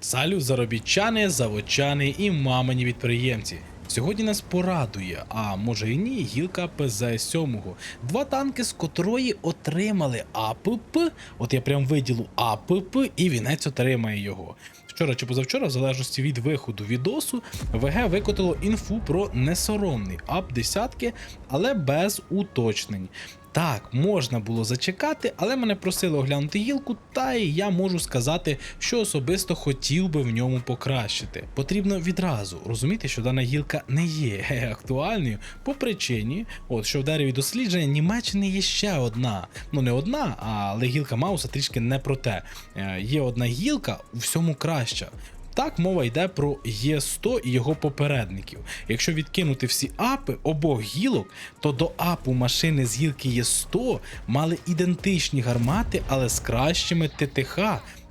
Салют заробітчани, заводчани і мамині підприємці. Сьогодні нас порадує, а може і ні, гілка ПЗ-7. Два танки, з котрої отримали АПП. От я прям виділу АПП, і вінець отримає його. Вчора чи позавчора, в залежності від виходу відосу, ВГ викотило інфу про несоромний ап десятки, але без уточнень. Так, можна було зачекати, але мене просили оглянути гілку, та і я можу сказати, що особисто хотів би в ньому покращити. Потрібно відразу розуміти, що дана гілка не є актуальною по причині, от що в дереві дослідження Німеччини є ще одна. Ну не одна, але гілка Мауса трішки не про те. Е, Є одна гілка у всьому краща. Так, мова йде про Є100 і його попередників. Якщо відкинути всі апи обох гілок, то до апу машини з гілки Є100 мали ідентичні гармати, але з кращими ТТХ,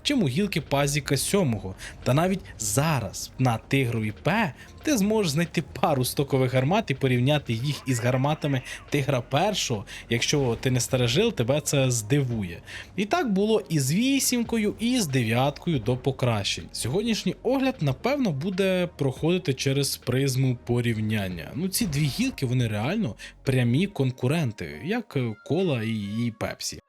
чим у гілки Пазіка 7. Та навіть зараз на Тигрові П ти зможеш знайти пару стокових гармат і порівняти їх із гарматами Тигра першого. Якщо ти не старожил, тебе це здивує. І так було і з вісімкою, і з дев'яткою до покращень. Сьогоднішній огляд, напевно, буде проходити через призму порівняння. Ну, ці дві гілки вони реально прямі конкуренти, як кола і, і пепсі.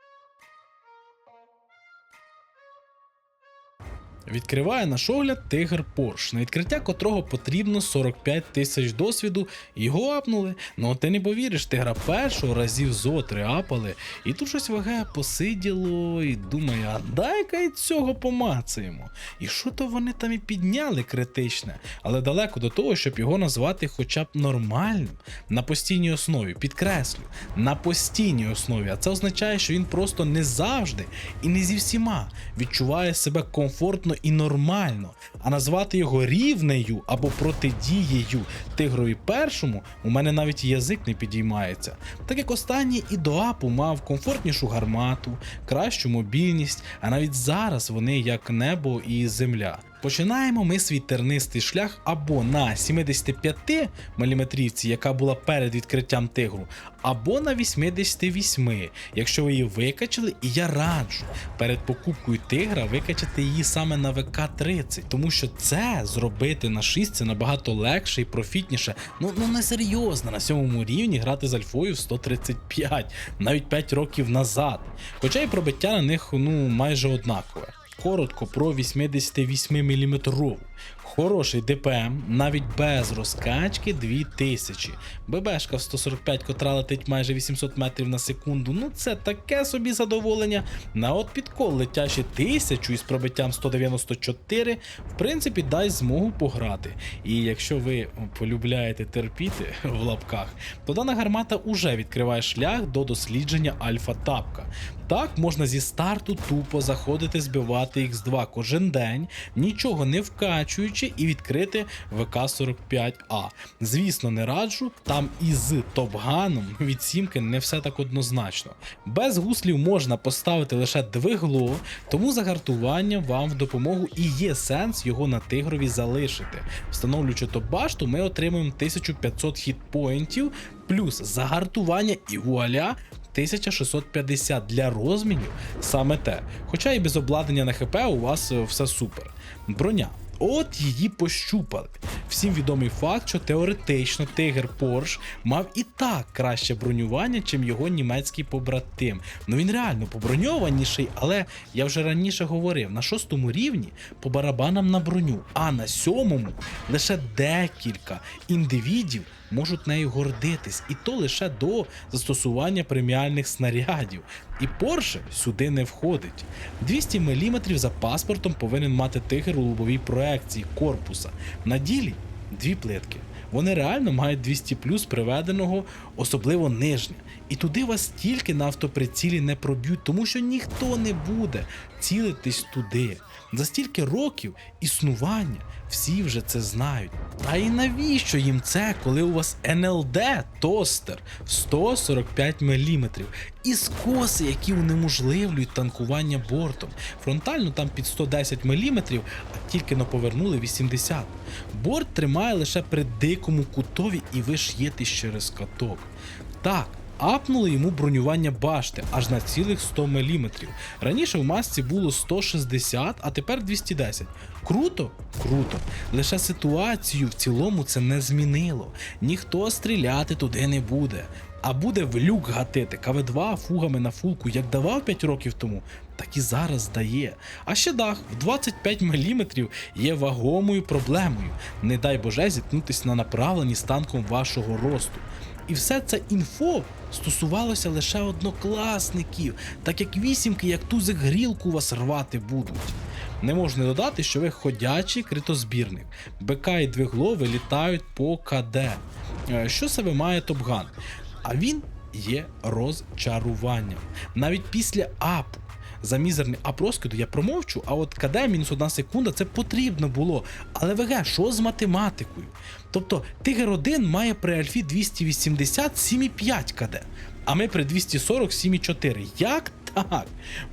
Відкриває наш огляд тигр Порш, на відкриття котрого потрібно 45 тисяч досвіду, його апнули. Ну ти не повіриш, тигра першого разів зо три апали, і тут щось ВГ посиділо і думає, а дай-ка й цього помацаємо. І що то вони там і підняли критичне, але далеко до того, щоб його назвати хоча б нормальним на постійній основі. Підкреслю, на постійній основі. А це означає, що він просто не завжди і не зі всіма відчуває себе комфортно і нормально. А назвати його рівнею або протидією тигрові першому у мене навіть язик не підіймається. Так як останній і до апу мав комфортнішу гармату, кращу мобільність, а навіть зараз вони як небо і земля. Починаємо ми свій тернистий шлях або на 75 мм, яка була перед відкриттям тигру, або на 88, якщо ви її викачали, і я раджу перед покупкою тигра викачати її саме на ВК-30, тому що це зробити на 6 це набагато легше і профітніше. Ну ну не серйозно на сьомому рівні грати з альфою в 135, навіть 5 років назад. Хоча і пробиття на них ну майже однакове. Коротко про 88 мм. Хороший ДПМ, навіть без розкачки 2000. ББшка в 145, котра летить майже 800 метрів на секунду. Ну це таке собі задоволення. На от підкол летячи 1000 із пробиттям 194, в принципі, дасть змогу пограти. І якщо ви полюбляєте терпіти в лапках, то дана гармата уже відкриває шлях до дослідження альфа-тапка. Так можна зі старту тупо заходити збивати X2 кожен день, нічого не вкачуючи, і відкрити ВК-45А. Звісно, не раджу, там із топганом від сімки не все так однозначно. Без гуслів можна поставити лише двигло, тому загартування вам в допомогу і є сенс його на тигрові залишити. Встановлюючи топ-башту, ми отримуємо 1500 хітпоінтів, плюс загартування і вуаля 1650 для розмінів саме те. Хоча і без обладнання на ХП у вас е, все супер. Броня. От її пощупали. Всім відомий факт, що теоретично Тигр Порш мав і так краще бронювання, чим його німецький побратим. Ну він реально поброньованіший, але я вже раніше говорив, на шостому рівні по барабанам на броню, а на сьомому лише декілька індивідів можуть нею гордитись, і то лише до застосування преміальних снарядів. І Порше сюди не входить. 200 мм за паспортом повинен мати тигр у лобовій проекції корпуса. На ділі дві плитки. Вони реально мають 200 плюс приведеного, особливо нижня. І туди вас тільки на автоприцілі не проб'ють, тому що ніхто не буде цілитись туди. За стільки років існування всі вже це знають. Та і навіщо їм це, коли у вас НЛД тостер в 145 мм і скоси, які унеможливлюють танкування бортом. Фронтально там під 110 мм, а тільки но повернули 80. Борт тримає лише при дикому кутові, і ви ш'єтесь через каток. Так, апнули йому бронювання башти аж на цілих 100 мм. Раніше в масці було 160, а тепер 210. Круто? Круто. Лише ситуацію в цілому це не змінило. Ніхто стріляти туди не буде. А буде в люк гатити КВ2 фугами на фулку, як давав 5 років тому, так і зараз дає. А ще дах в 25 мм є вагомою проблемою. Не дай Боже зіткнутися на направленні з танком вашого росту. І все це інфо стосувалося лише однокласників, так як вісімки, як тузик грілку вас рвати будуть. Не можна додати, що ви ходячий критозбірник. БК і двиглови літають по КД. Е, Що себе має Топган? А він є розчаруванням. Навіть після апу. За мізерний ап розкиду я промовчу, а от КД мінус одна секунда це потрібно було. Але ВГ, що з математикою? Тобто Тигр 1 має при альфі 280 7,5 КД, а ми при 240 7,4. Як так?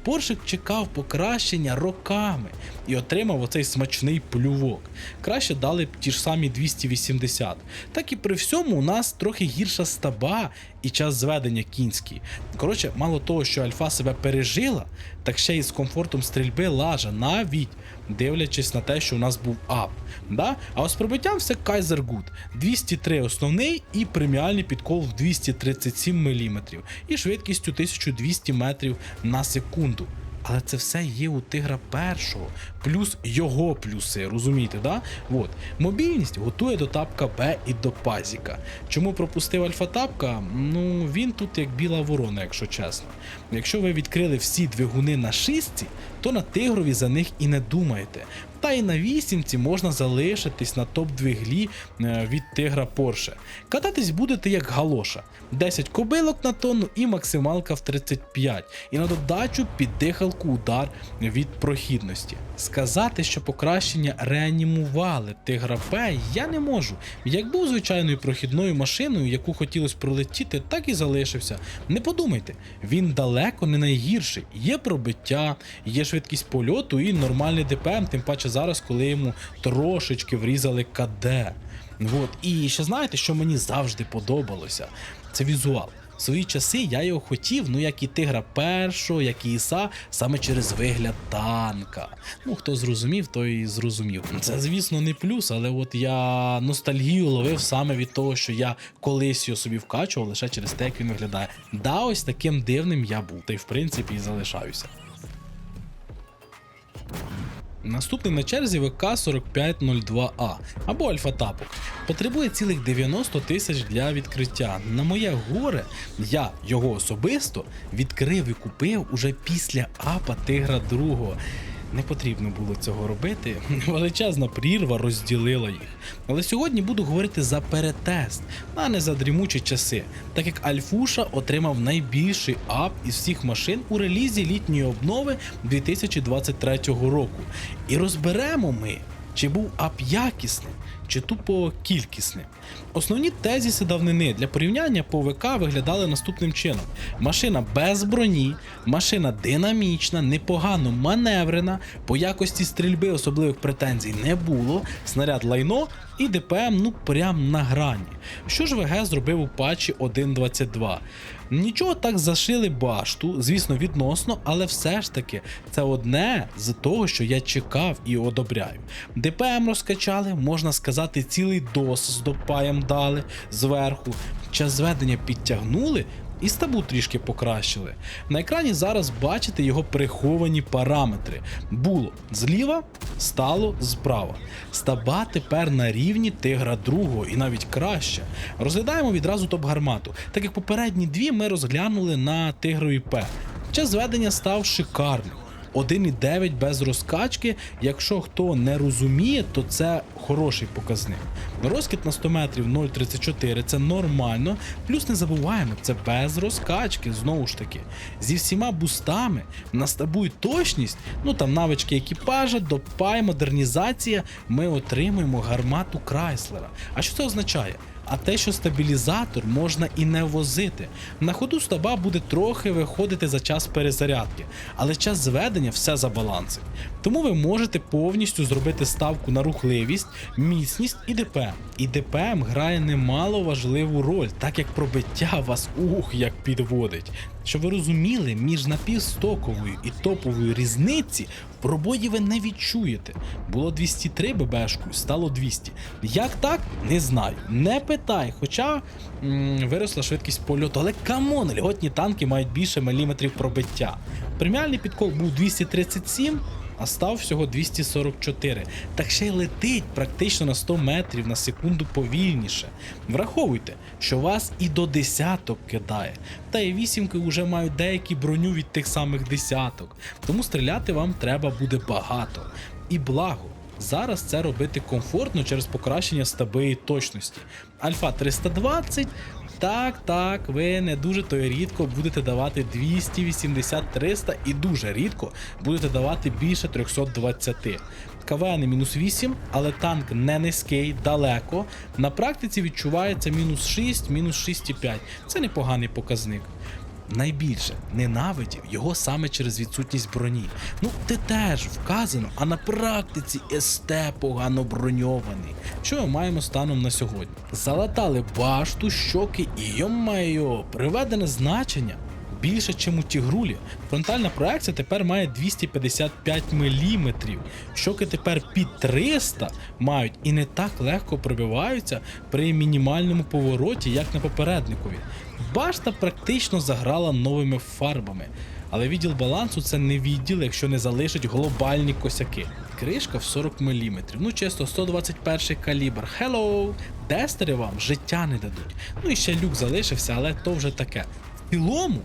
Поршик чекав покращення роками і отримав оцей смачний плювок. Краще дали б ті ж самі 280. Так і при всьому у нас трохи гірша стаба і час зведення кінський. Коротше, мало того, що альфа себе пережила, так ще й з комфортом стрільби лажа, навіть дивлячись на те, що у нас був ап. Да? А ось пробиттям все Kaiser Good. 203 основний і преміальний підкол в 237 мм і швидкістю 1200 метрів на секунду. Але це все є у тигра першого, плюс його плюси, розумієте, да? От. Мобільність готує до тапка Б і до пазіка. Чому пропустив альфа-тапка? Ну він тут як біла ворона, якщо чесно. Якщо ви відкрили всі двигуни на шістці, то на тигрові за них і не думаєте. Та і на вісімці можна залишитись на топ-двиглі е, від тигра Porsche. Кататись будете як галоша. 10 кобилок на тонну і максималка в 35. І на додачу під дихалку удар від прохідності. Сказати, що покращення реанімували тигра П, я не можу. Як був звичайною прохідною машиною, яку хотілося пролетіти, так і залишився. Не подумайте, він далеко не найгірший. Є пробиття, є швидкість польоту і нормальний ДПМ, тим паче зараз, коли йому трошечки врізали КД. От. І ще знаєте, що мені завжди подобалося? Це візуал. В свої часи я його хотів, ну як і тигра першого, як і Іса, саме через вигляд танка. Ну хто зрозумів, той зрозумів. Це, звісно, не плюс, але от я ностальгію ловив саме від того, що я колись його собі вкачував лише через те, як він виглядає. Да, ось таким дивним я був, та й в принципі і залишаюся. Наступний на черзі ВК 4502А або Альфа Тапок. Потребує цілих 90 тисяч для відкриття. На моє горе я його особисто відкрив і купив уже після апа Тигра 2. Не потрібно було цього робити. Величезна прірва розділила їх. Але сьогодні буду говорити за перетест, а не за дрімучі часи, так як Альфуша отримав найбільший ап із всіх машин у релізі літньої обнови 2023 року. І розберемо ми, чи був ап якісним, чи тупо кількісним. Основні тезіси давнини для порівняння по ВК виглядали наступним чином: машина без броні, машина динамічна, непогано маневрена, по якості стрільби особливих претензій не було, снаряд лайно і ДПМ ну прям на грані. Що ж ВГ зробив у патчі 1.22? Нічого так зашили башту, звісно, відносно, але все ж таки це одне з того, що я чекав і одобряю. ДПМ розкачали, можна сказати, цілий дос з допаєм дали зверху. Час зведення підтягнули. І стабу трішки покращили. На екрані зараз бачите його приховані параметри. Було зліва, стало справа. Стаба тепер на рівні тигра другого і навіть краще. Розглядаємо відразу топ-гармату, так як попередні дві ми розглянули на тигрові П. Час зведення став шикарним. 1,9 без розкачки. Якщо хто не розуміє, то це хороший показник. Розкид на 100 метрів 0,34 це нормально. Плюс не забуваємо, це без розкачки, знову ж таки. Зі всіма бустами на стабу і точність, ну там навички екіпажа, допай, модернізація, ми отримуємо гармату Крайслера. А що це означає? А те, що стабілізатор можна і не возити. На ходу стаба буде трохи виходити за час перезарядки, але час зведення все за балансить. Тому ви можете повністю зробити ставку на рухливість, міцність і ДПМ. І ДПМ грає немало важливу роль, так як пробиття вас ух як підводить. Щоб ви розуміли, між напівстоковою і топовою різниці в пробої ви не відчуєте. Було 203 ББшкою, стало 200. Як так? Не знаю. Не питай. Хоча м, виросла швидкість польоту. Але камон, льготні танки мають більше міліметрів пробиття. Преміальний підкол був 237. А став всього 244. Так ще й летить практично на 100 метрів на секунду повільніше. Враховуйте, що вас і до десяток кидає. Та і вісімки вже мають деякі броню від тих самих десяток. Тому стріляти вам треба буде багато. І благо. Зараз це робити комфортно через покращення стаби і точності. Альфа 320. Так, так, ви не дуже то й рідко будете давати 280-300 і дуже рідко будете давати більше 320. КВН мінус 8, але танк не низький, далеко. На практиці відчувається мінус 6, мінус 6,5. Це непоганий показник. Найбільше ненавидів його саме через відсутність броні. Ну, те теж вказано, а на практиці СТ погано броньований. Що ми маємо станом на сьогодні? Залатали башту, щоки і йомайо, приведене значення. Більше, ніж у тігрулі. Фронтальна проекція тепер має 255 мм. Щоки тепер під 300 мають і не так легко пробиваються при мінімальному повороті, як на попередникові. Башта практично заграла новими фарбами. Але відділ балансу це не відділ, якщо не залишить глобальні косяки. Кришка в 40 мм. Ну, чисто 121 калібр. Hello! Дестери вам життя не дадуть. Ну і ще люк залишився, але то вже таке. В цілому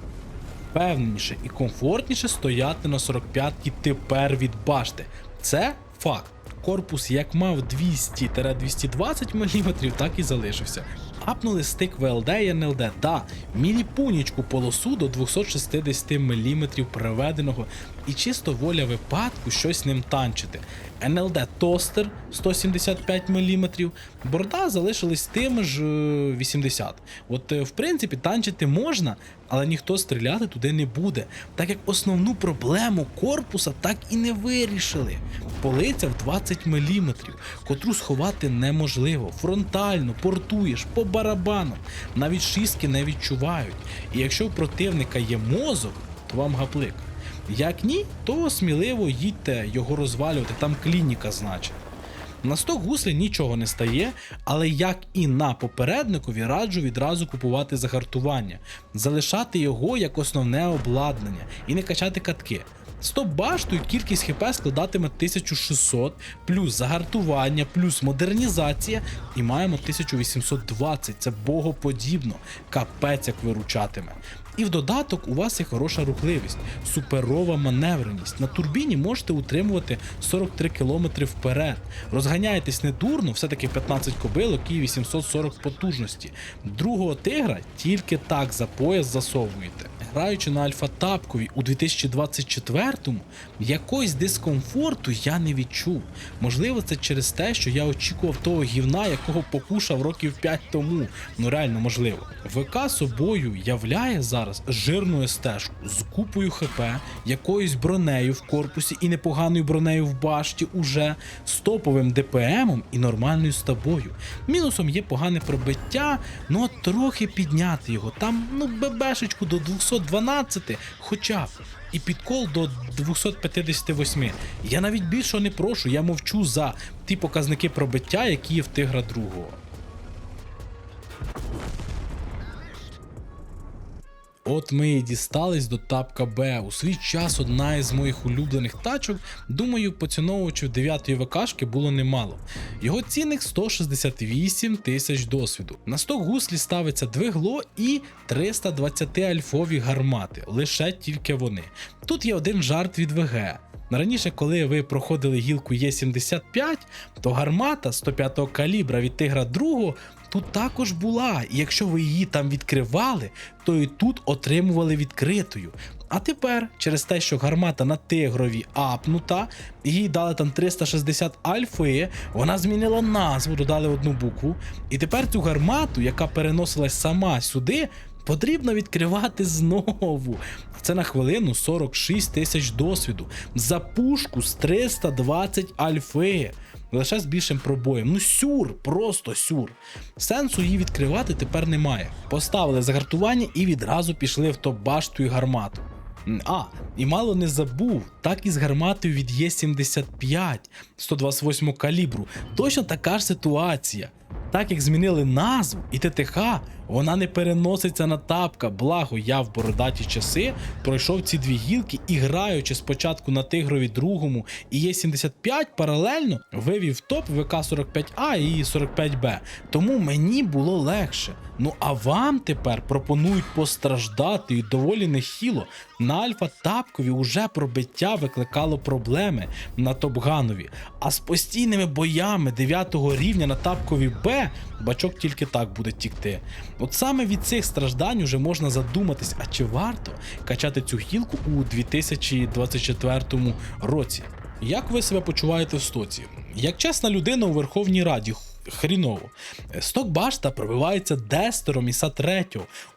впевненіше і комфортніше стояти на 45-ті тепер від башти. Це факт. Корпус як мав 200-220 мм, так і залишився. Апнули стик ВЛД і НЛД, да, міліпунічку полосу до 260 мм приведеного і чисто воля випадку щось ним танчити. НЛД тостер 175 мм, борда залишились тим ж е, 80. От, е, в принципі, танчити можна, але ніхто стріляти туди не буде, так як основну проблему корпуса так і не вирішили. Полиця в 20 мм, котру сховати неможливо. Фронтально, портуєш, по барабану. Навіть шістки не відчувають. І якщо у противника є мозок, то вам гаплик. Як ні, то сміливо їдьте його розвалювати, там клініка значить. На 100 гуслей нічого не стає, але як і на попередникові, раджу відразу купувати загартування, залишати його як основне обладнання і не качати катки. Стоп баштою кількість хп складатиме 1600, плюс загартування, плюс модернізація, і маємо 1820. Це богоподібно, капець як виручатиме. І в додаток у вас є хороша рухливість, суперова маневреність. На турбіні можете утримувати 43 км вперед. Розганяєтесь не дурно, все-таки 15 кобилок і 840 потужності. Другого тигра тільки так за пояс засовуєте. Граючи на альфа-тапкові у 2024-му, якогось дискомфорту я не відчув. Можливо, це через те, що я очікував того гівна, якого покушав років 5 тому. Ну реально можливо. ВК собою являє зараз жирну стежку з купою ХП, якоюсь бронею в корпусі і непоганою бронею в башті уже, з топовим ДПМом і нормальною стабою. Мінусом є погане пробиття, ну трохи підняти його. Там ну ББшечку до 212, хоча б. І підкол до 258. Я навіть більшого не прошу, я мовчу за ті показники пробиття, які є в тигра другого. От ми і дістались до тапка Б. У свій час одна із моїх улюблених тачок, думаю, поціновувачів 9-ї ВКшки було немало. Його цінник 168 тисяч досвіду. На сток гуслі ставиться двигло і 320 альфові гармати. Лише тільки вони. Тут є один жарт від ВГ. Раніше, коли ви проходили гілку Є75, то гармата 105-го калібра від тигра 2 тут також була, і якщо ви її там відкривали, то і тут отримували відкритою. А тепер, через те, що гармата на тигрові апнута, їй дали там 360 альфи, вона змінила назву, додали одну букву. І тепер цю гармату, яка переносилась сама сюди, потрібно відкривати знову. Це на хвилину 46 тисяч досвіду. За пушку з 320 альфи. Лише з більшим пробоєм. Ну сюр, просто сюр. Сенсу її відкривати тепер немає. Поставили загартування і відразу пішли в топ-башту і гармату. А, і мало не забув, так і з гарматою від Є75 128 калібру. Точно така ж ситуація. Так як змінили назву і ТТХ, вона не переноситься на тапка. Благо, я в бородаті часи пройшов ці дві гілки і граючи спочатку на тигрові другому і Є75 паралельно вивів топ ВК-45А і 45Б. Тому мені було легше. Ну а вам тепер пропонують постраждати і доволі нехило. На альфа тапкові уже пробиття викликало проблеми на топганові. А з постійними боями 9 рівня на тапкові Б бачок тільки так буде тікти. От саме від цих страждань уже можна задуматись, а чи варто качати цю гілку у 2024 році. Як ви себе почуваєте в стоці? Як чесна людина у Верховній Раді, хріново. Сток башта пробивається дестером іса 3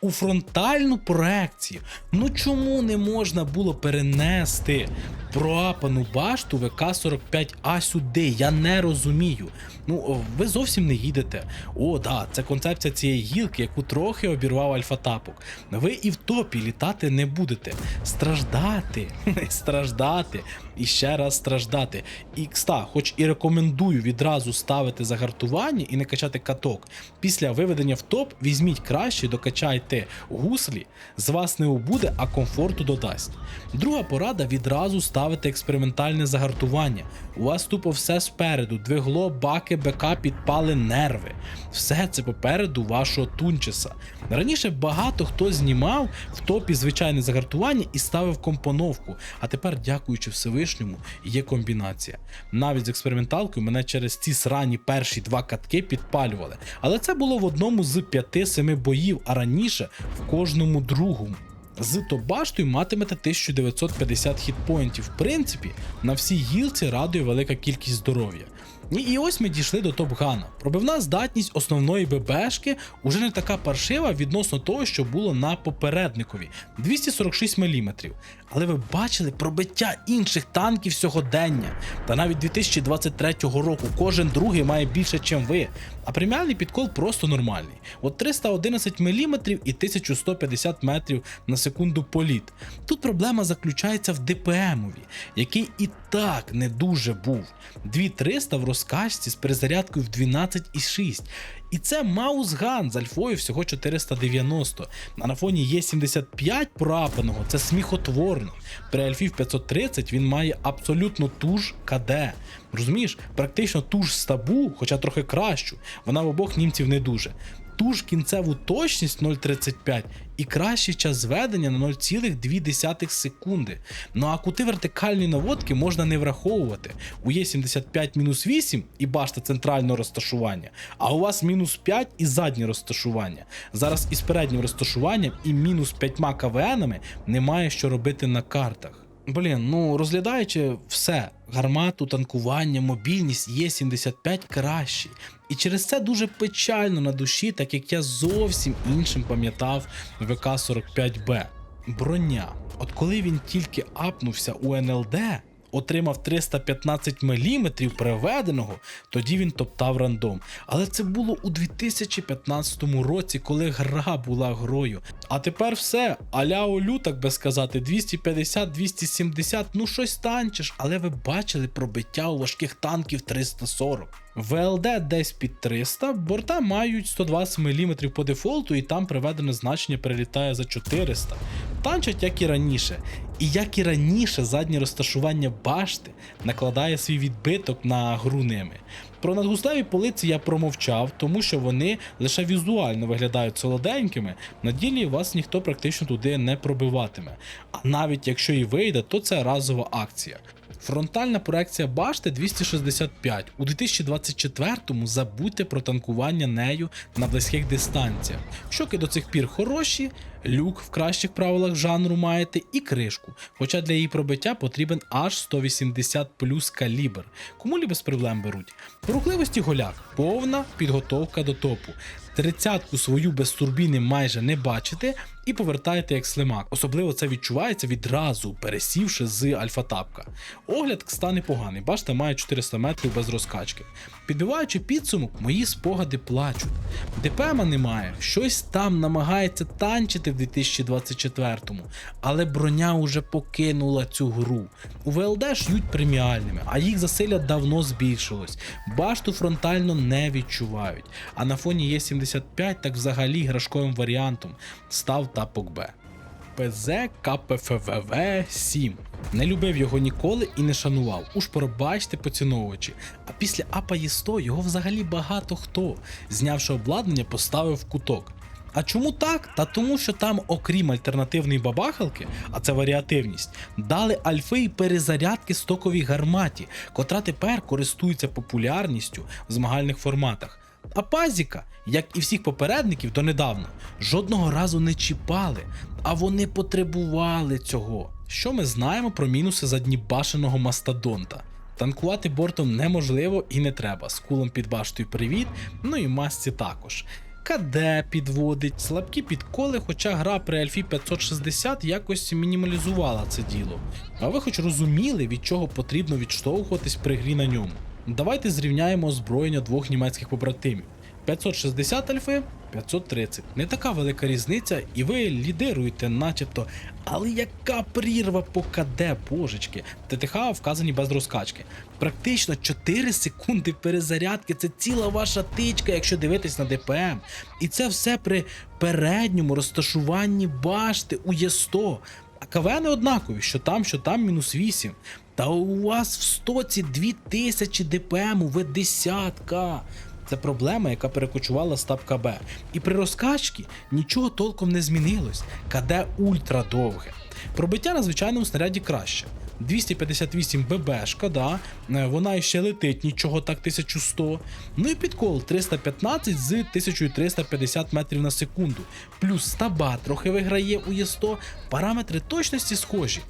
у фронтальну проекцію. Ну чому не можна було перенести проапану башту ВК-45А сюди? Я не розумію. Ну, ви зовсім не їдете. О, да, це концепція цієї гілки, яку трохи обірвав альфа-тапок. Ви і в топі літати не будете. Страждати, страждати і ще раз страждати. І кста, хоч і рекомендую відразу ставити загартування і не качати каток. Після виведення в топ візьміть краще, докачайте гуслі, з вас не убуде, а комфорту додасть. Друга порада відразу ставити експериментальне загартування. У вас тупо все спереду, двигло, баки, БК, підпали нерви. Все це попереду вашого тунчеса. Раніше багато хто знімав в топі звичайне загартування і ставив компоновку. А тепер, дякуючи Всевишньому, є комбінація. Навіть з експерименталкою мене через ці срані перші два катки підпалювали. Але це було в одному з 5-7 боїв, а раніше в кожному другому. З топ-баштою матимете 1950 хітпоінтів. В принципі, на всій гілці радує велика кількість здоров'я. І, ось ми дійшли до топ-гана. Пробивна здатність основної ББшки уже не така паршива відносно того, що було на попередникові 246 мм. Але ви бачили пробиття інших танків сьогодення. Та навіть 2023 року кожен другий має більше, ніж ви. А преміальний підкол просто нормальний. От 311 мм і 1150 метрів на секунду політ. Тут проблема заключається в ДПМові, який і так не дуже був. 2300 в розкачці з перезарядкою в 12,6. І це маусган з альфою всього 490. А на фоні Є75 пропаного це сміхотворно. При альфі в 530 він має абсолютно ту ж КД. Розумієш, практично ту ж стабу, хоча трохи кращу. Вона в обох німців не дуже. Ту ж кінцеву точність 0,35 і кращий час зведення на 0,2 секунди. Ну а кути вертикальної наводки можна не враховувати. У Є75 мінус 8 і башта центрального розташування, а у вас мінус 5 і заднє розташування. Зараз із переднім розташуванням і мінус 5 КВНами немає що робити на картах. Блін, ну розглядаючи все, гармату, танкування, мобільність є 75 кращі. І через це дуже печально на душі, так як я зовсім іншим пам'ятав ВК-45Б. Броня. От коли він тільки апнувся у НЛД, отримав 315 мм переведеного, тоді він топтав рандом. Але це було у 2015 році, коли гра була грою. А тепер все, аля олю, так би сказати, 250-270, ну щось танчиш, але ви бачили пробиття у важких танків 340. ВЛД десь під 300, борта мають 120 мм по дефолту, і там приведене значення перелітає за 400. Танчать як і раніше. І як і раніше, заднє розташування башти накладає свій відбиток на гру ними. Про надгустеві полиці я промовчав, тому що вони лише візуально виглядають солоденькими, на ділі вас ніхто практично туди не пробиватиме. А навіть якщо і вийде, то це разова акція. Фронтальна проекція башти 265. У 2024-му забудьте про танкування нею на близьких дистанціях. Щоки до цих пір хороші, люк в кращих правилах жанру маєте і кришку. Хоча для її пробиття потрібен аж 180 плюс калібр. Кому без проблем беруть. По рухливості голяк, повна підготовка до топу. Тридцятку свою без турбіни майже не бачите і повертаєте як слимак. Особливо це відчувається відразу, пересівши з альфа-тапка. Огляд стане поганий, башта має 400 метрів без розкачки. Підбиваючи підсумок, мої спогади плачуть. ДПМа немає, щось там намагається танчити в 2024-му, але броня уже покинула цю гру. У ВЛД ш'ють преміальними, а їх засилля давно збільшилось. Башту фронтально не відчувають. А на фоні Є75 так взагалі грашковим варіантом став тапок Б. ПЗ КПФВВ 7. Не любив його ніколи і не шанував. Уж пробачте поціновувачі. А після АПА Є100 його взагалі багато хто, знявши обладнання, поставив в куток. А чому так? Та тому, що там, окрім альтернативної бабахалки, а це варіативність, дали альфи і перезарядки стоковій гарматі, котра тепер користується популярністю в змагальних форматах. А пазіка, як і всіх попередників донедавна, жодного разу не чіпали, а вони потребували цього. Що ми знаємо про мінуси заднібашеного мастодонта? Танкувати бортом неможливо і не треба. З кулом під баштою привіт, ну і масці також. КД підводить, слабкі підколи, хоча гра при Альфі 560 якось мінімалізувала це діло. А ви хоч розуміли, від чого потрібно відштовхуватись при грі на ньому? Давайте зрівняємо озброєння двох німецьких побратимів. 560 альфи, 530. Не така велика різниця, і ви лідируєте, начебто. Але яка прірва по КД, божечки? ТТХ вказані без розкачки. Практично 4 секунди перезарядки це ціла ваша тичка, якщо дивитись на ДПМ. І це все при передньому розташуванні башти у Є100. А КВН однакові, що там, що там мінус 8. Та у вас в стоці 2000 ДПМ, ви десятка. Це проблема, яка перекочувала з тап КБ. І при розкачці нічого толком не змінилось. КД ультра довге. Пробиття на звичайному снаряді краще. 258 ББшка, да, е, вона ще летить нічого так 1100. Ну і підкол 315 з 1350 метрів на секунду. Плюс стаба трохи виграє у Є100, параметри точності схожі.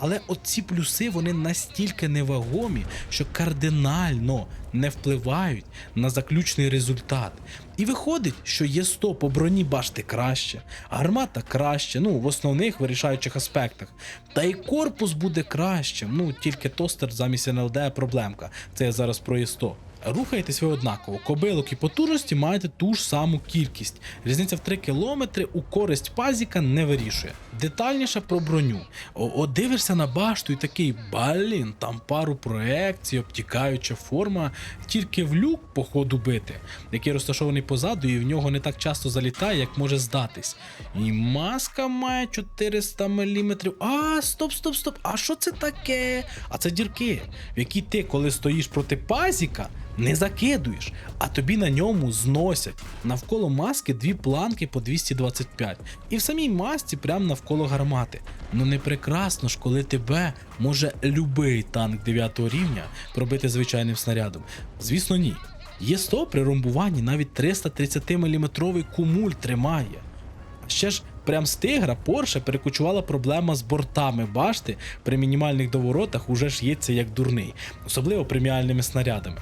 Але оці плюси вони настільки невагомі, що кардинально не впливають на заключний результат. І виходить, що є 100 по броні башти краще, гармата краще, ну в основних вирішаючих аспектах. Та й корпус буде кращим. Ну тільки тостер замість НЛД проблемка. Це я зараз про Є100. Рухаєтесь ви однаково, кобилок і потужності маєте ту ж саму кількість. Різниця в 3 км у користь пазіка не вирішує. Детальніше про броню. О, дивишся на башту і такий, блін, там пару проекцій, обтікаюча форма, тільки в люк по ходу бити, який розташований позаду, і в нього не так часто залітає, як може здатись. І маска має 400 мм. А, стоп, стоп, стоп. А що це таке? А це дірки, в які ти, коли стоїш проти пазіка, не закидуєш, а тобі на ньому зносять. Навколо маски дві планки по 225. І в самій масці прямо навколо гармати. Ну не прекрасно ж, коли тебе може любий танк 9 рівня пробити звичайним снарядом. Звісно, ні. Є 100 при ромбуванні навіть 330 мм кумуль тримає. Ще ж прям з тигра Порше перекочувала проблема з бортами башти при мінімальних доворотах уже ж їться як дурний, особливо преміальними снарядами.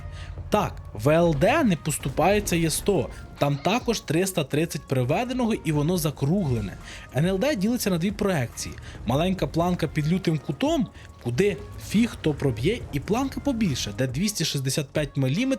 Так, ВЛД не поступається Є100, там також 330 приведеного і воно закруглене. НЛД ділиться на дві проекції: маленька планка під лютим кутом, куди фіг хто проб'є, і планка побільше, де 265 мм.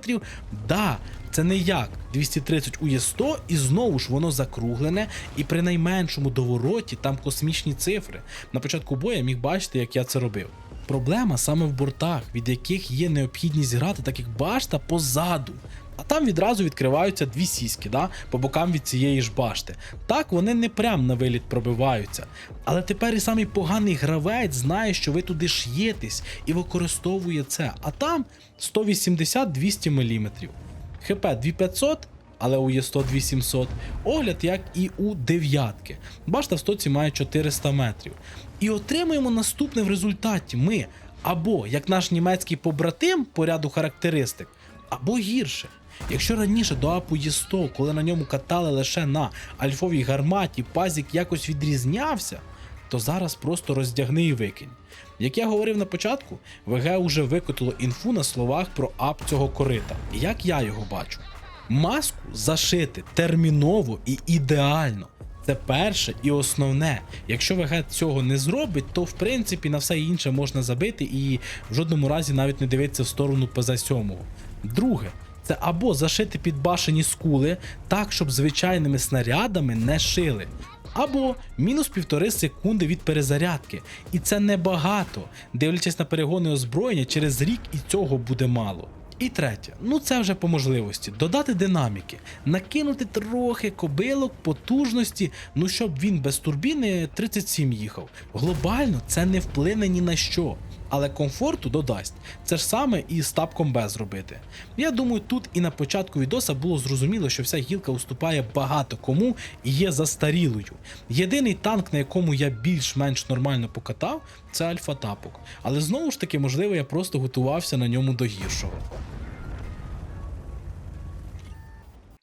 Да, це не як 230 у Є100, і знову ж воно закруглене, і при найменшому довороті там космічні цифри. На початку бою я міг бачити, як я це робив. Проблема саме в бортах, від яких є необхідність грати, так як башта позаду. А там відразу відкриваються дві сіськи, да, по бокам від цієї ж башти. Так, вони не прям на виліт пробиваються. Але тепер і самий поганий гравець знає, що ви туди ш'єтесь і використовує це. А там 180-200 мм. ХП 2500, але у Є100 2700. Огляд, як і у дев'ятки. Башта в стоці має 400 метрів. І отримуємо наступне в результаті. Ми або як наш німецький побратим по ряду характеристик, або гірше. Якщо раніше до апу Є100, коли на ньому катали лише на альфовій гарматі, пазік якось відрізнявся, то зараз просто роздягни і викинь. Як я говорив на початку, ВГ уже викотило інфу на словах про ап цього корита. Як я його бачу? Маску зашити терміново і ідеально. Це перше і основне. Якщо ВГ цього не зробить, то в принципі на все інше можна забити і в жодному разі навіть не дивитися в сторону ПЗ-7. Друге, це або зашити підбашені скули так, щоб звичайними снарядами не шили. Або мінус півтори секунди від перезарядки. І це небагато. Дивлячись на перегони озброєння, через рік і цього буде мало. І третє, ну це вже по можливості, додати динаміки, накинути трохи кобилок, потужності, ну щоб він без турбіни 37 їхав. Глобально це не вплине ні на що, але комфорту додасть. Це ж саме і з тапком Б зробити. Я думаю, тут і на початку відоса було зрозуміло, що вся гілка уступає багато кому і є застарілою. Єдиний танк, на якому я більш-менш нормально покатав, це альфа тапок. Але знову ж таки, можливо, я просто готувався на ньому до гіршого.